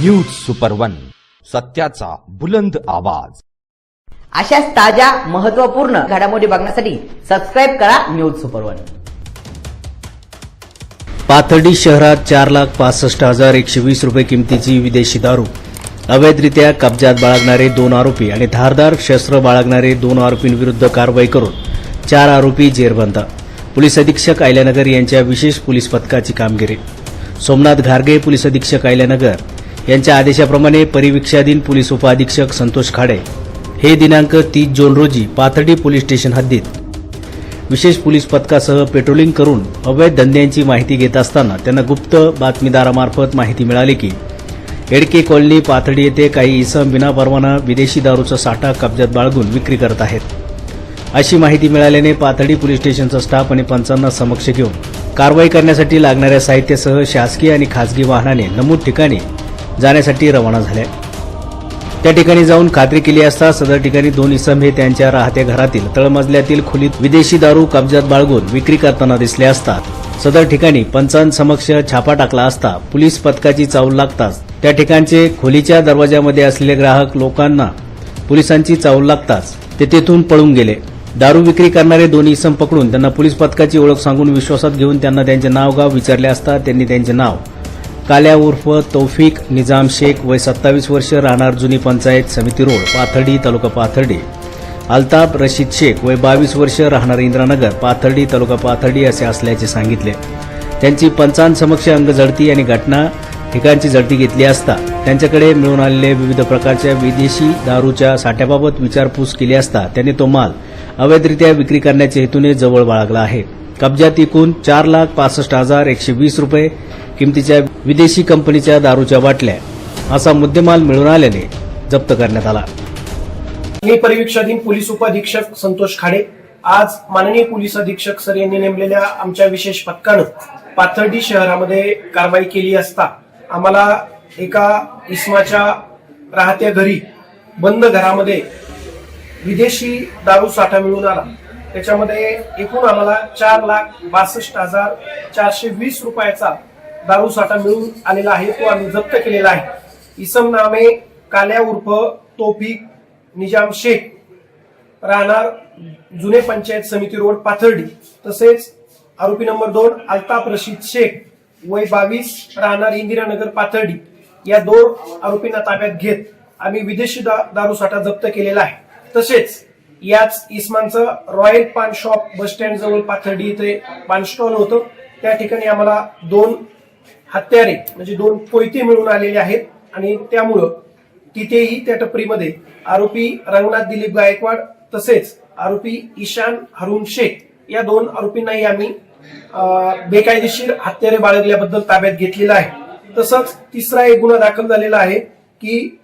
News super one सत्याचा बुलंद आवाज. अशाच ताज्या महत्त्वपूर्ण घडामोडी बघण्यासाठी सबस्क्राईब करा न्यूज सुपर वन पाथर्डी शहरात चार लाख पासष्ट हजार एकशे वीस रुपये किमतीची विदेशी दारू. अवैधरित्या कब्जात बाळगणारे दोन आरोपी आणि धारदार शस्त्र बाळगणारे दोन आरोपींविरुद्ध कारवाई करून चार आरोपी जेरबंद. पोलीस अधीक्षक आयल्यानगर यांच्या विशेष पोलीस पथकाची कामगिरी. सोमनाथ घारगे पोलीस अधीक्षक आयल्यानगर यांच्या आदेशाप्रमाणे परिवीक्षाधीन पोलीस उपअधीक्षक संतोष खाडे हे दिनांक तीस जून रोजी पाथर्डी पोलीस स्टेशन हद्दीत विशेष पोलीस पथकासह पेट्रोलिंग करून अवैध धंद्यांची माहिती घेत असताना त्यांना गुप्त बातमीदारामार्फत माहिती मिळाली की एडके कॉलनी पाथर्डी येथे काही इसम विनापरवाना विदेशी दारूचा साठा कब्जात बाळगून विक्री करत आहेत. अशी माहिती मिळाल्याने पाथर्डी पोलीस स्टेशनचा स्टाफ आणि पंचांना समक्ष घेऊन कारवाई करण्यासाठी लागणाऱ्या साहित्यासह शासकीय आणि खासगी वाहनाने नमूद ठिकाणी जाण्यासाठी रवाना झाल्या त्या ठिकाणी जाऊन खात्री केली असता सदर ठिकाणी दोन इसम हे त्यांच्या राहत्या घरातील तळमजल्यातील खोलीत विदेशी दारू कब्जात बाळगून विक्री करताना दिसले असतात. सदर ठिकाणी पंचांसमक्ष छापा टाकला असता पोलीस पथकाची चावल लागताच त्या ठिकाणचे खोलीच्या दरवाजामध्ये असलेले ग्राहक लोकांना पोलिसांची चावल लागताच ते तेथून पळून गेले. दारू विक्री करणारे दोन्ही इसम पकडून त्यांना पोलीस पथकाची ओळख सांगून विश्वासात घेऊन त्यांना त्यांचे नाव गाव विचारले असता त्यांनी त्यांचे नाव काल्या उर्फ तौफिक निजाम शेख वय सत्तावीस वर्ष राहणार जुनी पंचायत समिती रोड पाथर्डी तालुका पाथर्डी. अल्ताफ रशीद शेख वय बावीस वर्ष राहणार इंद्रानगर पाथर्डी तालुका पाथर्डी असे असल्याचे सांगितले. त्यांची पंचांसमक्ष अंगझडती आणि घटना ठिकाणची झडती घेतली असता त्यांच्याकडे मिळून आलेले विविध प्रकारच्या विदेशी दारूच्या साठ्याबाबत विचारपूस केली असता त्यांनी तो माल अवैधरित्या विक्री करण्याच्या हेतूने जवळ बाळगला आहे. कब्जात एकूण चार लाख पासष्ट हजार एकशे वीस रुपये किमतीच्या विदेशी कंपनीच्या दारूच्या बाटल्या असा मुद्देमाल मिळून आल्याने जप्त करण्यात आला. मी परिवीक्षाधीन पोलीस उपअधीक्षक संतोष खाडे आज माननीय पोलीस अधीक्षक सर यांनी नेमलेल्या आमच्या विशेष पथकानं पाथर्डी शहरामध्ये कारवाई केली असता आम्हाला एका इस्माच्या राहत्या घरी बंद घरामध्ये विदेशी दारू साठा मिळून आला. त्याच्यामध्ये एकूण आम्हाला चार लाख बासष्ट हजार चारशे वीस रुपयाचा दारू साठा मिळून आलेला आहे. तो आम्ही जप्त केलेला आहे. इसम नामे काल्या उर्फ तोफिक निजाम शेख. राहणार जुने पंचायत समिती रोड पाथर्डी. तसेच आरोपी नंबर दोन अल्ताफ रशीद शेख. वय बावीस राहणार इंदिरानगर पाथर्डी. या दोन आरोपींना ताब्यात घेत आम्ही विदेशी दा- दारू साठा जप्त केलेला आहे. तसेच याच इस्मानचं royal paan shop bus stand जवळ पाथर्डी इथे पान स्टॉल होतं. त्या ठिकाणी आम्हाला दोन हत्यारे म्हणजे दोन कोयते मिळून आलेले आहेत. आणि त्यामुळं तिथेही त्या टपरीमध्ये आरोपी रंगनाथ दिलीप गायकवाड तसेच आरोपी ईशान हरुण शेख या दोन आरोपींनाही आम्ही बेकायदेशीर हत्यारे बाळगल्याबद्दल ताब्यात घेतलेला आहे. तसंच तिसरा एक गुन्हा दाखल झालेला आहे की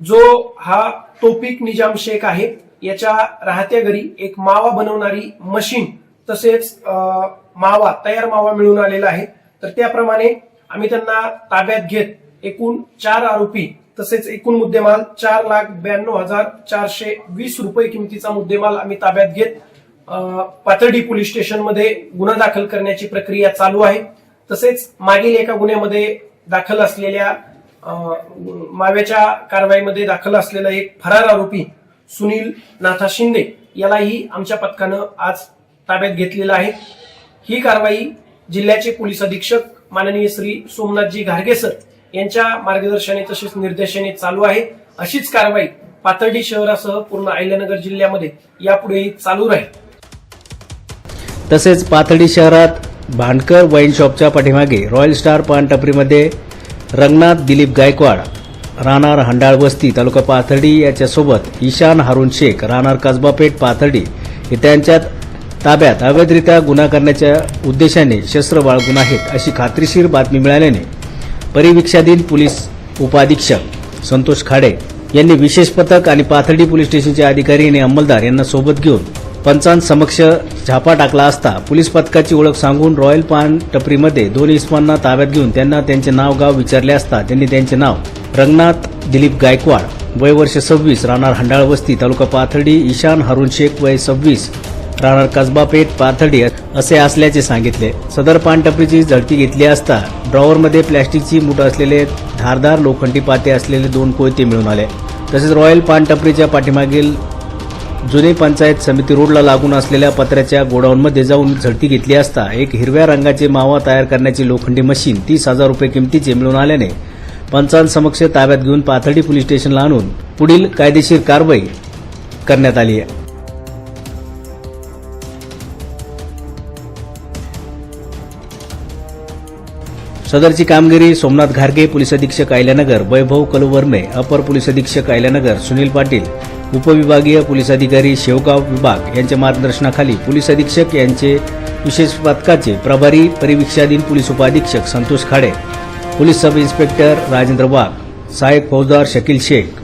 जो हा तोपिक निजाम शेख आहे याच्या राहत्या घरी एक मावा बनवणारी मशीन तसेच मावा तयार मावा मिळून आलेला आहे. तर त्याप्रमाणे आम्ही त्यांना ताब्यात घेत एकूण चार आरोपी तसेच एकूण मुद्देमाल चार लाख ब्याण्णव हजार चारशे वीस रुपये किमतीचा मुद्देमाल आम्ही ताब्यात घेत अं, पाथर्डी पोलीस स्टेशनमध्ये गुन्हा दाखल करण्याची प्रक्रिया चालू आहे. तसेच मागील एका गुन्ह्यामध्ये दाखल असलेल्या माव्याच्या कारवाईमध्ये दाखल असलेला एक फरार आरोपी सुनील नाथा शिंदे यालाही आमच्या पथकानं आज ताब्यात घेतलेला आहे. ही कारवाई जिल्ह्याचे पोलीस अधीक्षक माननीय श्री सोमनाथजी घारगे सर यांच्या मार्गदर्शने तसेच निर्देशाने चालू आहे. अशीच कारवाई पाथर्डी शहरासह पूर्ण अहिल्यानगर जिल्ह्यामध्ये यापुढेही चालू राहील. तसेच पाथर्डी शहरात भांडकर वाईन शॉपच्या पाठीमागे रॉयल स्टार पान टपरीमध्ये रंगनाथ दिलीप गायकवाड राहणार हंडाळ वस्ती तालुका पाथर्डी याच्यासोबत ईशान हारून शेख राहणार कसबापेठ पाथर्डी हे त्यांच्यात ताब्यात अवैधरित्या गुन्हा करण्याच्या उद्देशाने शस्त्र बाळगून आहेत अशी खात्रीशीर बातमी मिळाल्याने परिवीक्षाधीन पोलीस उपाधीक्षक संतोष खाडे यांनी विशेष पथक आणि पाथर्डी पोलीस स्टेशनचे अधिकारी आणि अंमलदार यांना सोबत घेऊन पंचांसमक्ष झापा टाकला असता पोलीस पथकाची ओळख सांगून रॉयल पान टपरीमध्ये दोन इस्मांना ताब्यात घेऊन त्यांना त्यांचे नाव गाव विचारले असता त्यांनी त्यांचे नाव रंगनाथ दिलीप गायकवाड वय वर्ष सव्वीस राहणार हंडाळ वस्ती तालुका पाथर्डी ईशान हरुण शेख वय सव्वीस राहणार कसबापेठ पाथर्डी असे असल्याचे सांगितले. सदर पानटपरीची झडती घेतली असता ड्रॉवरमध्ये प्लॅस्टिकची मूठ असलेले धारदार लोखंडी पाते असलेले दोन कोयते मिळून आले. तसेच रॉयल पानटपरीच्या पाठीमागील जुने पंचायत समिती रोडला लागून असलेल्या पत्र्याच्या गोडाऊनमध्ये जाऊन झडती घेतली असता एक हिरव्या रंगाचे मावा तयार करण्याची लोखंडी मशीन तीस हजार रुपये किमतीचे मिळून आल्याने पंचांसमक्ष ताब्यात घेऊन पाथर्डी पोलीस स्टेशनला आणून पुढील कायदेशीर कारवाई करण्यात आली आहे. सदरची कामगिरी सोमनाथ घारगे पोलीस अधीक्षक आयल्यानगर वैभव कलुवर्मे अपर पोलीस अधीक्षक आयल्यानगर सुनील पाटील उपविभागीय पोलीस अधिकारी शेवगाव विभाग यांच्या मार्गदर्शनाखाली पोलीस अधीक्षक यांचे विशेष पथकाचे प्रभारी परिवीक्षाधीन पोलीस उपाधीक्षक Santosh Khade police sub inspector Rajendra Wagh सहाय्यक फौजदार Shakil Shaikh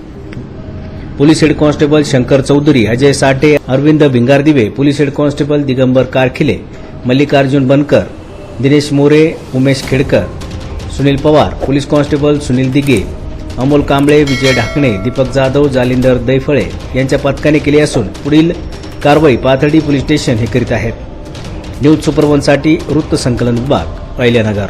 police head constable Shankar Chaudhari Ajay Sathe Arvind Bhingardive police head constable Digambar Karkhile Mallikarjun Bankar Dinesh More Umesh Khedkar Sunil Pawar police constable Sunil Dige Amol Kamble Vijay Dhakane Deepak Jadhav Jalindar Daiphale यांच्या पथकाने केली असून पुढील कारवाई पाथर्डी पोलीस स्टेशन हे करीत आहेत. न्यूज सुपरवनसाठी वृत्त संकलन विभाग अहिल्यानगर